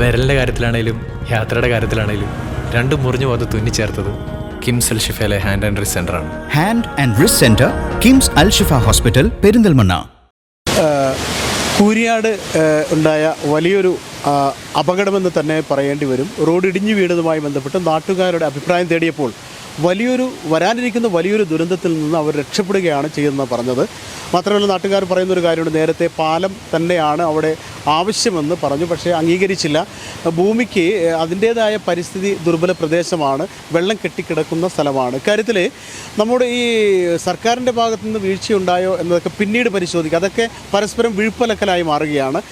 വിരലിന്റെ കാര്യത്തിലാണേലും യാത്രയുടെ കാര്യത്തിലാണേലും രണ്ടും മുറിഞ്ഞു പോകാതെ തുന്നിച്ചേർത്തത് കിംസ് അൽ ഷിഫയിലെ ഹാൻഡ് ആൻഡ് റിസ് ആണ്. Hand and wrist centre KIMS Al Shifa hospital Perinthalmanna Kooriyad ഉണ്ടായ വലിയൊരു അപകടമെന്ന് തന്നെ പറയേണ്ടി വരും. റോഡ് ഇടിഞ്ഞു വീണതുമായി ബന്ധപ്പെട്ട് നാട്ടുകാരുടെ അഭിപ്രായം തേടിയപ്പോൾ വലിയൊരു വരാനിരിക്കുന്ന വലിയൊരു ദുരന്തത്തിൽ നിന്ന് അവർ രക്ഷപ്പെടുകയാണ് ചെയ്യുന്നത് പറഞ്ഞത്. മാത്രമല്ല നാട്ടുകാർ പറയുന്ന ഒരു കാര്യമുണ്ട്. നേരത്തെ പാലം തന്നെയാണ് അവിടെ ആവശ്യമെന്ന് പറഞ്ഞു പക്ഷേ അംഗീകരിച്ചില്ല. ഭൂമിക്ക് അതിന്റേതായ പരിസ്ഥിതി ദുർബല പ്രദേശമാണ്. വെള്ളം കെട്ടിക്കിടക്കുന്ന സ്ഥലമാണ്. ഇക്കാര്യത്തിൽ നമ്മുടെ ഈ സർക്കാരിന്റെ ഭാഗത്തു നിന്ന് വീഴ്ചയുണ്ടായോ എന്നതൊക്കെ പിന്നീട് പരിശോധിക്കുക അതൊക്കെ പരസ്പരം വീഴ്പ്പലക്കലായി മാറുകയാണ്.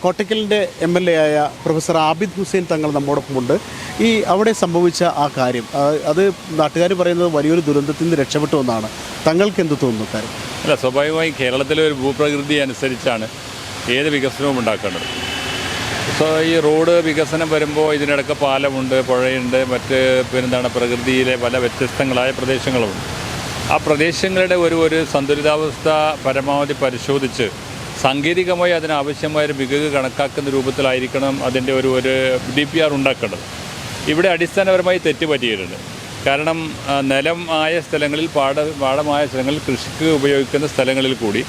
കോട്ടയ്ക്കലിന്റെ എം എൽ എ ആയ പ്രൊഫസർ ആബിദ് ഹുസൈൻ തങ്ങൾ നമ്മോടൊപ്പമുണ്ട്. ഈ അവിടെ സംഭവിച്ച ആ കാര്യം അത് നാട്ടുകാർ പറയുന്നത് വലിയൊരു ദുരന്തത്തിൽ നിന്ന് രക്ഷപ്പെട്ടു എന്നാണ്. തങ്ങൾക്ക് എന്ത് തോന്നുന്നു? കാര്യം. അല്ല സ്വാഭാവികമായും കേരളത്തിലെ ഒരു ഭൂപ്രകൃതി അനുസരിച്ചാണ് ഏത് വികസനവും ഉണ്ടാക്കേണ്ടത്. സോ ഈ റോഡ് വികസനം വരുമ്പോൾ ഇതിനിടയ്ക്ക് പാലമുണ്ട് പുഴയുണ്ട് മറ്റ് പിന്നെന്താണ് പ്രകൃതിയിലെ പല വ്യത്യസ്തങ്ങളായ പ്രദേശങ്ങളുമുണ്ട് ആ പ്രദേശങ്ങളുടെ ഒരു ഒരു സന്തുലിതാവസ്ഥ പരമാവധി പരിശോധിച്ച് സാങ്കേതികമായി അതിനാവശ്യമായ ഒരു മികവ് കണക്കാക്കുന്ന രൂപത്തിലായിരിക്കണം അതിന്റെ ഒരു ഒരു ഡി പി ആർ ഉണ്ടാക്കേണ്ടത്. ഇവിടെ അടിസ്ഥാനപരമായി തെറ്റുപറ്റിയിട്ടുണ്ട്. കാരണം നിലമായ നിലം ആയ സ്ഥലങ്ങളിൽ പാട പാടമായ സ്ഥലങ്ങളിൽ കൃഷിക്ക് ഉപയോഗിക്കുന്ന സ്ഥലങ്ങളിൽ കൂടി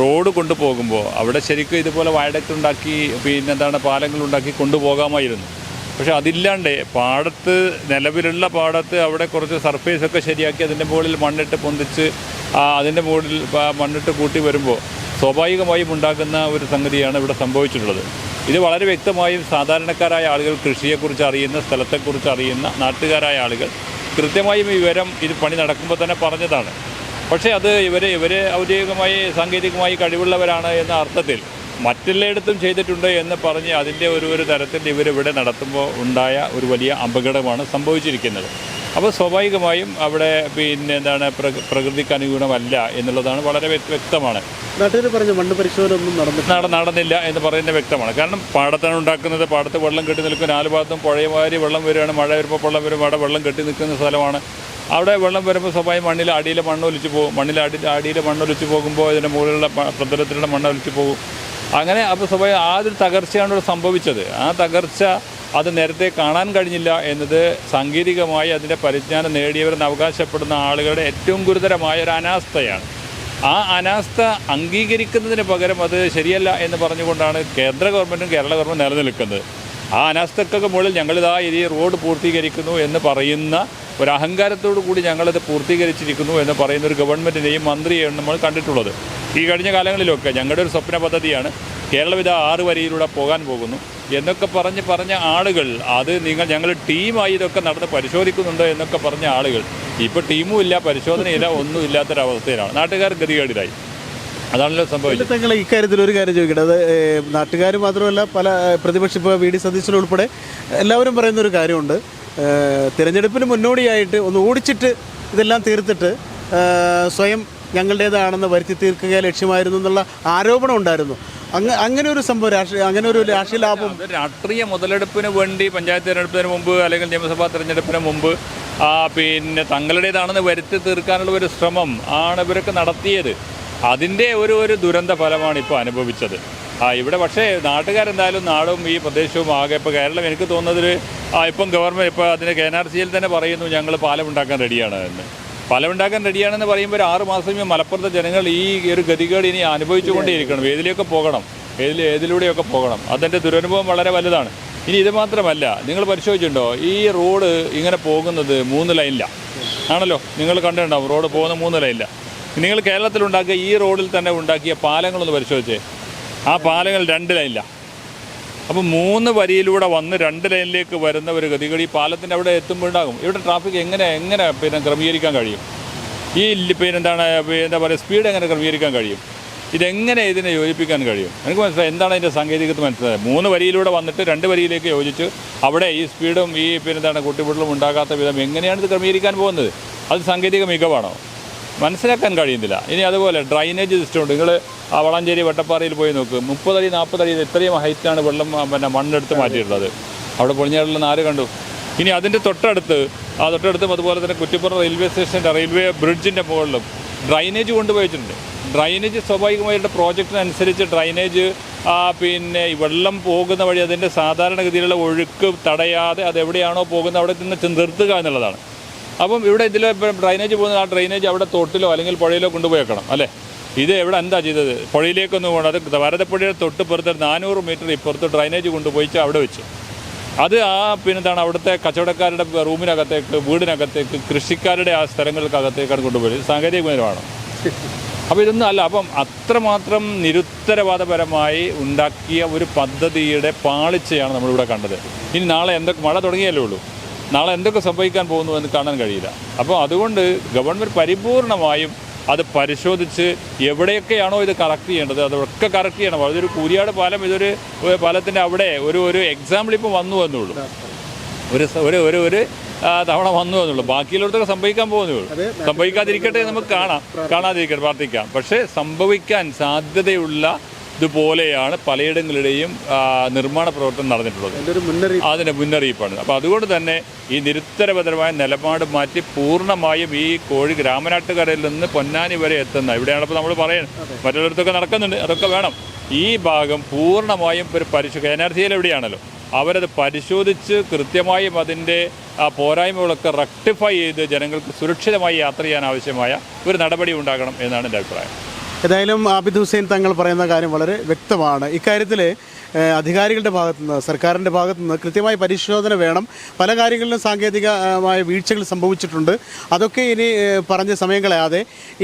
റോഡ് കൊണ്ടുപോകുമ്പോൾ അവിടെ ശരിക്കും ഇതുപോലെ വയഡക്റ്റ് ഉണ്ടാക്കി പിന്നെ എന്താണ് പാലങ്ങൾ ഉണ്ടാക്കി കൊണ്ടുപോകാമായിരുന്നു. പക്ഷെ അതില്ലാണ്ട് പാടത്ത് നിലവിലുള്ള പാടത്ത് അവിടെ കുറച്ച് സർഫേസ് ഒക്കെ ശരിയാക്കി അതിന്റെ മുകളിൽ മണ്ണിട്ട് പൊന്തിച്ച് അതിന്റെ മുകളിൽ മണ്ണിട്ട് കൂട്ടി വരുമ്പോൾ സ്വാഭാവികമായും ഉണ്ടാക്കുന്ന ഒരു സംഗതിയാണ് ഇവിടെ സംഭവിച്ചിട്ടുള്ളത്. ഇത് വളരെ വ്യക്തമായും സാധാരണക്കാരായ ആളുകൾ കൃഷിയെക്കുറിച്ച് അറിയുന്ന സ്ഥലത്തെക്കുറിച്ച് അറിയുന്ന നാട്ടുകാരായ ആളുകൾ കൃത്യമായും വിവരം ഇത് പണി നടക്കുമ്പോൾ തന്നെ പറഞ്ഞതാണ്. പക്ഷേ അത് ഇവർ ഇവർ ഔദ്യോഗികമായി സാങ്കേതികമായി കഴിവുള്ളവരാണ് എന്ന അർത്ഥത്തിൽ മറ്റെല്ലായിടത്തും ചെയ്തിട്ടുണ്ട് എന്ന് പറഞ്ഞ് അതിന്റെ ഒരു ഒരു തരത്തിൽ ഇവരിവിടെ നടത്തുമ്പോൾ ഉണ്ടായ ഒരു വലിയ അപകടമാണ് സംഭവിച്ചിരിക്കുന്നത്. അപ്പോൾ സ്വാഭാവികമായും അവിടെ പിന്നെ എന്താണ് പ്രകൃ- പ്രകൃതിക്ക് അനുകൂലമല്ല എന്നുള്ളതാണ് വളരെ വ്യക്തമാണ്. നാട്ടുകാർ പറഞ്ഞു മണ്ണ് പരിശോധന ഒന്നും നടന്നിട്ടില്ല. നട നടന്നില്ല എന്ന് പറയുന്നത് വ്യക്തമാണ്. കാരണം പാടത്താണ് ഉണ്ടാക്കുന്നത്. പാടത്ത് വെള്ളം കെട്ടി നിൽക്കും നാല് ഭാഗത്തും പുഴയമാതിരി വെള്ളം വരികയാണ്. മഴ വരുമ്പോൾ വെള്ളം വരും. അവിടെ വെള്ളം കെട്ടി നിൽക്കുന്ന സ്ഥലമാണ്. അവിടെ വെള്ളം വരുമ്പോൾ സ്വാഭാവികം മണ്ണിൽ അടിയിലെ മണ്ണ് ഒലിച്ച് പോകും. മണ്ണിൽ അടി അടിയിലെ മണ്ണ് ഒലിച്ച് പോകുമ്പോൾ ഇതിന്റെ മുകളിലുള്ള പ്രതലത്തിലുള്ള മണ്ണ് ഒലിച്ച് പോകും. അങ്ങനെ അപ്പോൾ സ്വാഭാവികം ആ ഒരു തകർച്ചയാണ് ഇവിടെ സംഭവിച്ചത്. ആ തകർച്ച അത് നേരത്തെ കാണാൻ കഴിഞ്ഞില്ല എന്നത് സാങ്കേതികമായി അതിന്റെ പരിജ്ഞാനം നേടിയവരെന്ന് അവകാശപ്പെടുന്ന ആളുകളുടെ ഏറ്റവും ഗുരുതരമായ ഒരു അനാസ്ഥയാണ്. ആ അനാസ്ഥ അംഗീകരിക്കുന്നതിന് പകരം അത് ശരിയല്ല എന്ന് പറഞ്ഞുകൊണ്ടാണ് കേന്ദ്ര ഗവൺമെന്റും കേരള ഗവൺമെന്റ് നിലനിൽക്കുന്നത്. ആ അനാസ്ഥക്കൊക്കെ മുകളിൽ ഞങ്ങളിതാ ഈ റോഡ് പൂർത്തീകരിക്കുന്നു എന്ന് പറയുന്ന ഒരു അഹങ്കാരത്തോടു കൂടി ഞങ്ങളത് പൂർത്തീകരിച്ചിരിക്കുന്നു എന്ന് പറയുന്ന ഒരു ഗവൺമെന്റിനെയും മന്ത്രിയെയും നമ്മൾ കണ്ടിട്ടുള്ളത്. ഈ കഴിഞ്ഞ കാലങ്ങളിലൊക്കെ ഞങ്ങളുടെ ഒരു സ്വപ്ന പദ്ധതിയാണ് കേരളം ഇത് ആറ് വരിയിലൂടെ പോകാൻ പോകുന്നു. എന്നൊക്കെ പറഞ്ഞ് പറഞ്ഞ ആളുകൾ അത് നിങ്ങൾ ഞങ്ങൾ ടീമായി ഇതൊക്കെ നടന്ന് പരിശോധിക്കുന്നുണ്ട് എന്നൊക്കെ പറഞ്ഞ ആളുകൾ ഇപ്പോൾ ടീമും ഇല്ല പരിശോധനയില്ല ഒന്നും ഇല്ലാത്തൊരവസ്ഥയിലാണ്. നാട്ടുകാർ ഗതികേടിലായി. അതാണല്ലോ സംഭവിച്ചത്. തങ്ങൾ ഇക്കാര്യത്തിൽ ഒരു കാര്യം ചോദിക്കട്ടെ? അത് നാട്ടുകാർ മാത്രമല്ല പല പ്രതിപക്ഷ ഇപ്പോൾ വി ഡി സതീശൻ ഉൾപ്പെടെ എല്ലാവരും പറയുന്ന ഒരു കാര്യമുണ്ട്. തിരഞ്ഞെടുപ്പിന് മുന്നോടിയായിട്ട് ഒന്ന് ഓടിച്ചിട്ട് ഇതെല്ലാം തീർത്തിട്ട് സ്വയം ഞങ്ങളുടേതാണെന്ന് വരുത്തി തീർക്കുക ലക്ഷ്യമായിരുന്നു എന്നുള്ള ആരോപണം ഉണ്ടായിരുന്നു. അങ്ങ് അങ്ങനെ ഒരു സംഭവം രാഷ്ട്രീയ അങ്ങനെ ഒരു രാഷ്ട്രീയ ലാഭം. രാഷ്ട്രീയ മുതലെടുപ്പിന് വേണ്ടി പഞ്ചായത്ത് തിരഞ്ഞെടുപ്പിന് മുമ്പ് അല്ലെങ്കിൽ നിയമസഭാ തിരഞ്ഞെടുപ്പിന് മുമ്പ് പിന്നെ തങ്ങളുടേതാണെന്ന് വരുത്തി തീർക്കാനുള്ള ഒരു ശ്രമം ആണ് ഇവരൊക്കെ നടത്തിയത്. അതിന്റെ ഒരു ഒരു ദുരന്ത ഫലമാണ് ഇപ്പോൾ അനുഭവിച്ചത്. ആ ഇവിടെ പക്ഷേ നാട്ടുകാരെന്തായാലും നാടും ഈ പ്രദേശവും ആകെ ഇപ്പോൾ കേരളം എനിക്ക് തോന്നുന്നതിൽ ആ ഇപ്പം ഗവൺമെന്റ് ഇപ്പോൾ അതിന് കെ എൻ ആർ സിയിൽ തന്നെ പറയുന്നു ഞങ്ങൾ പാലം ഉണ്ടാക്കാൻ റെഡിയാണ് എന്ന്. പാലം ഉണ്ടാക്കാൻ റെഡിയാണെന്ന് പറയുമ്പോൾ ഒരു ആറ് മാസം ഈ മലപ്പുറത്തെ ജനങ്ങൾ ഈ ഒരു ഗതികേട് ഇനി അനുഭവിച്ചുകൊണ്ടേയിരിക്കണം ഏതിലെയൊക്കെ പോകണം. ഏതിൽ ഏതിലൂടെയൊക്കെ പോകണം. അതിന്റെ ദുരനുഭവം വളരെ വലുതാണ്. ഇനി ഇത് മാത്രമല്ല നിങ്ങൾ പരിശോധിച്ചിട്ടുണ്ടോ? ഈ റോഡ് ഇങ്ങനെ പോകുന്നത് മൂന്ന് ലൈനിലാണ് ആണല്ലോ? നിങ്ങൾ കണ്ടിട്ടുണ്ടാവും റോഡ് പോകുന്ന മൂന്ന് ലൈനിലാണ് നിങ്ങൾ കേരളത്തിലുണ്ടാക്കിയ ഈ റോഡിൽ തന്നെ ഉണ്ടാക്കിയ പാലങ്ങളൊന്ന് പരിശോധിച്ചേ. ആ പാലങ്ങൾ രണ്ട് ലൈനിലാണ് അപ്പോൾ മൂന്ന് വരിയിലൂടെ വന്ന് രണ്ട് ലൈനിലേക്ക് വരുന്ന ഒരു ഗതികൾ ഈ പാലത്തിന്റെ അവിടെ എത്തുമ്പോഴുണ്ടാകും ഇവിടെ ട്രാഫിക് എങ്ങനെ എങ്ങനെ പിന്നെ ക്രമീകരിക്കാൻ കഴിയും? ഈ പിന്നെ എന്താണ് എന്താ പറയുക സ്പീഡ് എങ്ങനെ ക്രമീകരിക്കാൻ കഴിയും? ഇതെങ്ങനെ ഇതിനെ യോജിപ്പിക്കാൻ കഴിയും? എനിക്ക് മനസ്സിലായി എന്താണ് അതിന്റെ സാങ്കേതികത്വം മനസ്സിലായത്? മൂന്ന് വരിയിലൂടെ വന്നിട്ട് രണ്ട് വരിയിലേക്ക് യോജിച്ച് അവിടെ ഈ സ്പീഡും ഈ പിന്നെന്താണ് കുട്ടിപൊട്ടലും ഉണ്ടാകാത്ത വിധം എങ്ങനെയാണ് ഇത് ക്രമീകരിക്കാൻ പോകുന്നത്? അത് സാങ്കേതിക മികവാണോ? മനസ്സിലാക്കാൻ കഴിയുന്നില്ല. ഇനി അതുപോലെ ഡ്രൈനേജ് സിസ്റ്റം ഉണ്ട്. നിങ്ങൾ ആ വളാഞ്ചേരി വട്ടപ്പാറയിൽ പോയി നോക്ക്. മുപ്പതടി നാൽപ്പതടി ഇത്രയും ഹൈറ്റാണ് വെള്ളം പിന്നെ മണ്ണെടുത്ത് മാറ്റിയിട്ടുള്ളത്. അവിടെ പൊളിഞ്ഞാടുള്ള നാല് കണ്ടു. ഇനി അതിന്റെ തൊട്ടടുത്ത് ആ തൊട്ടടുത്തും അതുപോലെ തന്നെ കുറ്റിപ്പുറം റെയിൽവേ സ്റ്റേഷന്റെ റെയിൽവേ ബ്രിഡ്ജിന്റെ മുകളിലും ഡ്രൈനേജ് കൊണ്ടുപോയിട്ടുണ്ട്. ഡ്രൈനേജ് സ്വാഭാവികമായിട്ട് പ്രോജക്റ്റിനനുസരിച്ച് ഡ്രൈനേജ് ആ പിന്നെ വെള്ളം പോകുന്ന വഴി അതിന്റെ സാധാരണഗതിയിലുള്ള ഒഴുക്ക് തടയാതെ അത് എവിടെയാണോ പോകുന്നത് അവിടെ നിന്ന് നിർത്തുക എന്നുള്ളതാണ്. അപ്പം ഇവിടെ ഇതിൽ ഡ്രൈനേജ് പോകുന്ന ആ ഡ്രൈനേജ് അവിടെ തോട്ടിലോ അല്ലെങ്കിൽ പുഴയിലോ കൊണ്ടുപോയേക്കണം അല്ലേ? ഇത് എവിടെ എന്താ ചെയ്തത്? പുഴയിലേക്കൊന്നും പോകണം. അത് വരതപ്പുഴയുടെ തൊട്ട് പുറത്ത് നാനൂറ് മീറ്റർ ഇപ്പുറത്ത് ഡ്രൈനേജ് കൊണ്ടുപോയിച്ച് അവിടെ വെച്ചു. അത് ആ പിന്നെന്താണ് അവിടുത്തെ കച്ചവടക്കാരുടെ റൂമിനകത്തേക്ക് വീടിനകത്തേക്ക് കൃഷിക്കാരുടെ ആ സ്ഥലങ്ങൾക്കകത്തേക്കാണ് കൊണ്ടുപോയത്. സാങ്കേതിക മൂലമാണ് അപ്പോൾ ഇതൊന്നും അല്ല. അപ്പം അത്രമാത്രം നിരുത്തരവാദപരമായി ഉണ്ടാക്കിയ ഒരു പദ്ധതിയുടെ പാളിച്ചയാണ് നമ്മളിവിടെ കണ്ടത്. ഇനി നാളെ എന്തൊക്കെ മഴ തുടങ്ങിയല്ലേ ഉള്ളൂ. നാളെ എന്തൊക്കെ സംഭവിക്കാൻ പോകുന്നു എന്ന് കാണാൻ കഴിയില്ല. അപ്പോൾ അതുകൊണ്ട് ഗവൺമെന്റ് പരിപൂർണമായും അത് പരിശോധിച്ച് എവിടെയൊക്കെയാണോ ഇത് കറക്റ്റ് ചെയ്യേണ്ടത് അതൊക്കെ കറക്റ്റ് ചെയ്യണം. അതൊരു കൂരിയാട് പാലം ഇതൊരു പാലത്തിന്റെ അവിടെ ഒരു ഒരു എക്സാമ്പിൾ ഇപ്പം വന്നു എന്നുള്ളൂ. ഒരു ഒരു ഒരു ഒരു തവണ വന്നു എന്നുള്ളൂ. ബാക്കിയുള്ളവർക്ക് സംഭവിക്കാൻ പോകുന്നുള്ളൂ സംഭവിക്കാതിരിക്കട്ടെ നമുക്ക് കാണാം. കാണാതിരിക്കട്ടെ പ്രാർത്ഥിക്കാം. പക്ഷേ സംഭവിക്കാൻ സാധ്യതയുള്ള ഇതുപോലെയാണ് പലയിടങ്ങളുടെയും നിർമ്മാണ പ്രവർത്തനം നടന്നിട്ടുള്ളത്. അതിന്റെ മുന്നറിയിപ്പാണ്. അപ്പോൾ അതുകൊണ്ട് തന്നെ ഈ നിരുത്തരപരമായ നിലപാട് മാറ്റി പൂർണമായും ഈ കോഴി ഗ്രാമനാട്ടുകരയിൽ നിന്ന് പൊന്നാനി വരെ എത്തുന്ന ഇവിടെയാണ് ഇപ്പോൾ നമ്മൾ പറയുന്നത് മറ്റുള്ളിടത്തൊക്കെ നടക്കുന്നുണ്ട് അതൊക്കെ വേണം. ഈ ഭാഗം പൂർണമായും ഒരു പരിശോധ എൻ ആർ സിയിൽ എവിടെയാണല്ലോ അവരത് പരിശോധിച്ച് കൃത്യമായും അതിന്റെ ആ പോരായ്മകളൊക്കെ റക്ടിഫൈ ചെയ്ത് ജനങ്ങൾക്ക് സുരക്ഷിതമായി യാത്ര ചെയ്യാൻ ആവശ്യമായ ഒരു നടപടി ഉണ്ടാകണം എന്നാണ് എന്റെ അഭിപ്രായം. ഏതായാലും ആബിദ് ഹുസൈൻ തങ്ങൾ പറയുന്ന കാര്യം വളരെ വ്യക്തമാണ്. ഇക്കാര്യത്തിൽ അധികാരികളുടെ ഭാഗത്തു നിന്ന് സർക്കാരിന്റെ ഭാഗത്തു നിന്ന് കൃത്യമായ പരിശോധന വേണം. പല കാര്യങ്ങളിലും സാങ്കേതികമായ വീഴ്ചകൾ സംഭവിച്ചിട്ടുണ്ട്. അതൊക്കെ ഇനി പറഞ്ഞ സമയം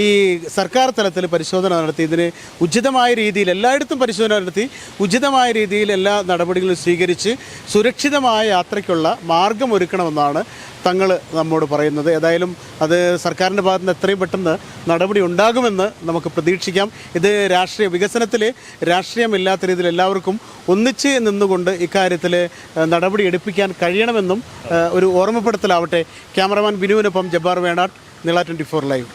ഈ സർക്കാർ തലത്തിൽ പരിശോധന നടത്തി ഇതിന് ഉചിതമായ രീതിയിൽ എല്ലായിടത്തും പരിശോധന നടത്തി ഉചിതമായ രീതിയിൽ എല്ലാ നടപടികളും സ്വീകരിച്ച് സുരക്ഷിതമായ യാത്രയ്ക്കുള്ള മാർഗം ഒരുക്കണമെന്നാണ് തങ്ങൾ നമ്മോട് പറയുന്നത്. ഏതായാലും അത് സർക്കാരിന്റെ ഭാഗത്ത് നിന്ന് എത്രയും പെട്ടെന്ന് നടപടി ഉണ്ടാകുമെന്ന് നമുക്ക് പ്രതീക്ഷിക്കാം. ഇത് രാഷ്ട്രീയ വികസനത്തിൽ രാഷ്ട്രീയമില്ലാത്ത രീതിയിൽ എല്ലാവർക്കും ഒന്നിച്ച് നിന്നുകൊണ്ട് ഇക്കാര്യത്തിൽ നടപടി എടുപ്പിക്കാൻ കഴിയണമെന്നും ഒരു ഓർമ്മപ്പെടുത്തലാവട്ടെ. Cameraman ബിനുവിനൊപ്പം Jabbar Venattu Nila twenty four live.